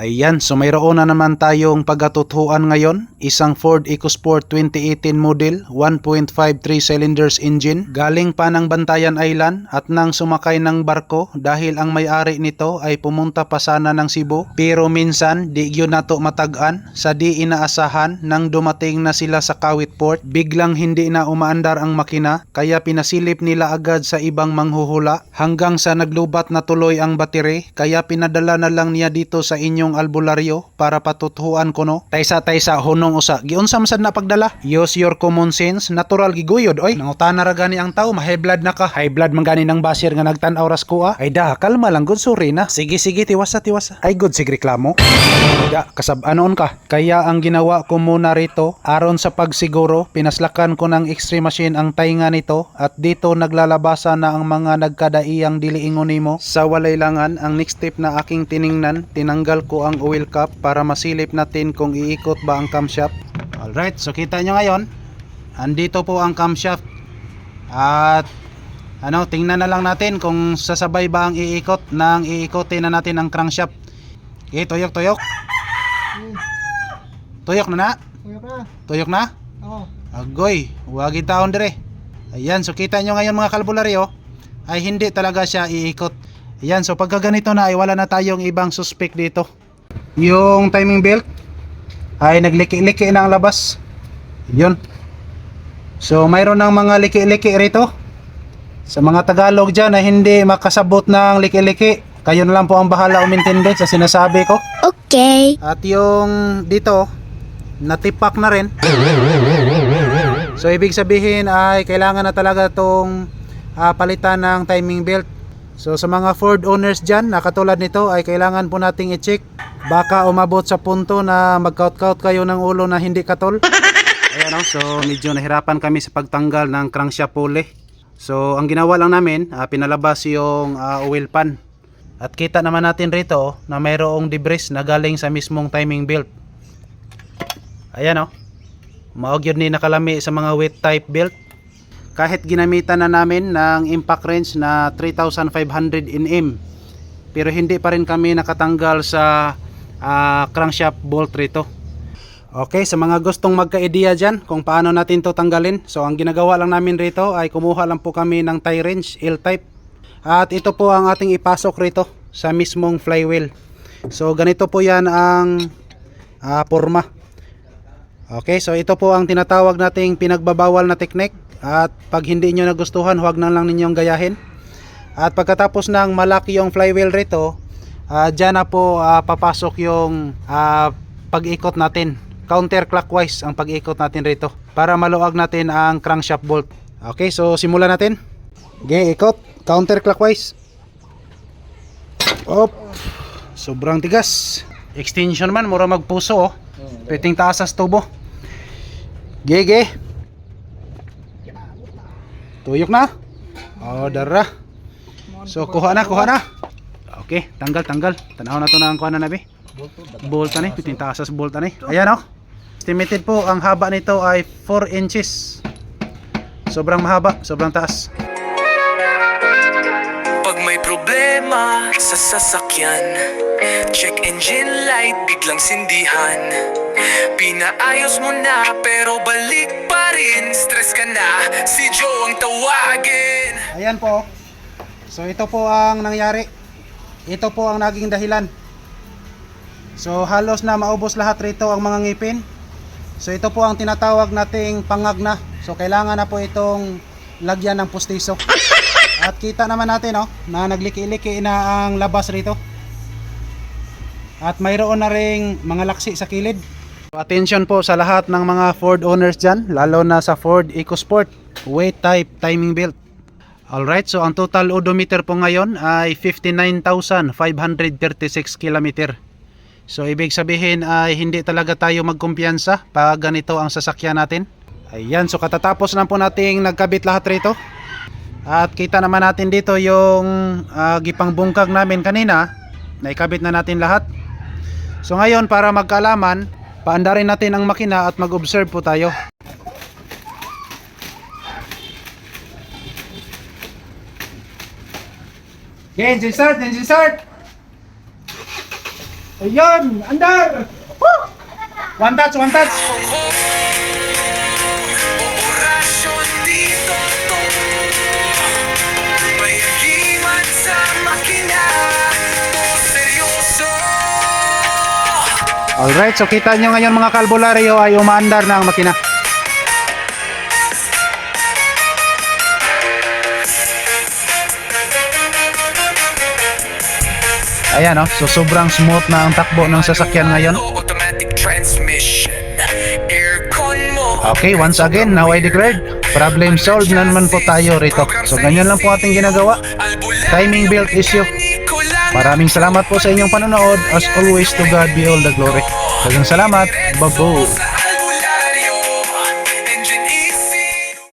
Ayan, so mayroon na naman tayong pagatutuan ngayon. Isang Ford EcoSport 2018 model, 1.53 cylinders engine. Galing pa ng Bantayan Island at nang sumakay ng barko dahil ang may-ari nito ay pumunta pa sana ng Cebu. Pero minsan, di yun nato matagan sa di inaasahan nang dumating na sila sa Kawit Port. Biglang hindi na umaandar ang makina kaya pinasilip nila agad sa ibang manghuhula hanggang sa naglubat na tuloy ang battery kaya pinadala na lang niya dito sa inyong albularyo para patutuhan ko no. Taysa taysa hunong usa. Giunsa man sad na pagdala? Use your common sense, natural giguyod oy. Nangutana ra gani ang tao, ma-high blood na ka. High blood man gani ng basir nga nagtan-aw ras ko ah. Ay da, kalma lang good sorry na. Sige sige tiwasa tiwasa. Ay good sig reklamo. Da, kasab-anoon ka. Kaya ang ginawa ko muna rito, aron sa pagsiguro, pinaslakan ko ng X-ray machine ang tainga nito at dito naglalabasa na ang mga nagkadaiyang diliingon nimo. Sa walay langan, ang next step na aking tiningnan, tinanggal ko ang oil cap para masilip natin kung iikot ba ang camshaft. Alright, so kita nyo ngayon, andito po ang camshaft at ano, tingnan na lang natin kung sasabay ba ang iikot nang iikotin na natin ang crankshaft. Okay, tuyok, tuyok. Tuyok na na? Tuyok na. Tuyok na? Oo. Agoy, wagi taon dire. Ayan, so kita nyo ngayon mga kalbularyo, ay hindi talaga siya iikot. Ayan, so pagka ganito na ay wala na tayong ibang suspect dito. Yung timing belt ay nagliki-liki na ang labas. Yun. So mayroon ng mga liki-liki rito. Sa mga Tagalog dyan na hindi makasabot ng liki-liki, kayo na lang po ang bahala umintindi sa sinasabi ko. Okay. At yung dito, natipak na rin. So ibig sabihin ay kailangan na talaga itong ah, palitan ng timing belt. So sa mga Ford owners dyan na katulad nito ay kailangan po nating i-check. Baka umabot sa punto na mag-kaut-kaut kayo ng ulo na hindi katol. Ayan o, so medyo nahirapan kami sa pagtanggal ng crankshaft pulley. So ang ginawa lang namin, ah, pinalabas yung ah, oil pan. At kita naman natin rito oh, na mayroong debris na galing sa mismong timing belt. Ayan o. Maog yun ni nakalami sa mga wet type belt. Kahit ginamitan na namin ng impact wrench na 3500 Nm. Pero hindi pa rin kami nakatanggal sa ah, crankshaft bolt rito. Okay, sa mga gustong magka-idea dyan kung paano natin to tanggalin. So ang ginagawa lang namin rito ay kumuha lang po kami ng tie wrench L-type. At ito po ang ating ipasok rito sa mismong flywheel. So ganito po yan ang ah, forma. Okay, so ito po ang tinatawag nating pinagbabawal na technique. At pag hindi nyo nagustuhan, huwag na lang ninyong gayahin. At pagkatapos ng malaki yung flywheel rito, ah, dyan na po ah, papasok yung ah, pag-ikot natin. Counterclockwise ang pag-ikot natin rito para maluwag natin ang crankshaft bolt. Okay, so simulan natin. Okay, ikot. Counterclockwise. Op. Sobrang tigas. Extension man, mura magpuso oh. Piting taas sa tubo. Gege. Tuyok na. Oh, dara. So kuha na, kuha na. Okay, tanggal, tanggal. Tanaw na to na ang kuha na nabi. Bolt na ni, piting taas sa bolt na ni. Ayan oh. Estimated po ang haba nito ay 4 inches. Sobrang mahaba, sobrang taas. Pag may problema sa sasakyan Check engine light, biglang sindihan Pinaayos mo na pero balik pa rin Stress ka na, si Joe ang tawagin Ayan po. So ito po ang nangyari. Ito po ang naging dahilan. So halos na maubos lahat rito ang mga ngipin. So ito po ang tinatawag nating pangag na. So kailangan na po itong lagyan ng pustiso. At kita naman natin oh, na nagliki-liki na ang labas rito. At mayroon na ring mga laksi sa kilid. So, attention po sa lahat ng mga Ford owners dyan, lalo na sa Ford EcoSport weight type timing belt. Alright, so ang total odometer po ngayon ay 59,536 km. So ibig sabihin ay hindi talaga tayo magkumpiyansa pag ganito ang sasakyan natin. Ayan, so katatapos lang po nating nagkabit lahat rito. At kita naman natin dito yung ah, gipang bungkag namin kanina. Naikabit na natin lahat. So ngayon para magkaalaman, paandarin natin ang makina at mag-observe po tayo. Okay, engine start, engine start. Ayun! Andar! Woo! One touch, one touch! Alright, so kita nyo ngayon mga kalbularyo ay umaandar na ang makina. Ayan oh, so sobrang smooth na ang takbo ng sasakyan ngayon. Okay, once again, now I declared, problem solved na naman po tayo rito. So ganyan lang po ating ginagawa. Timing belt issue. Maraming salamat po sa inyong panonood. As always, to God be all the glory. Dagang salamat. Babo.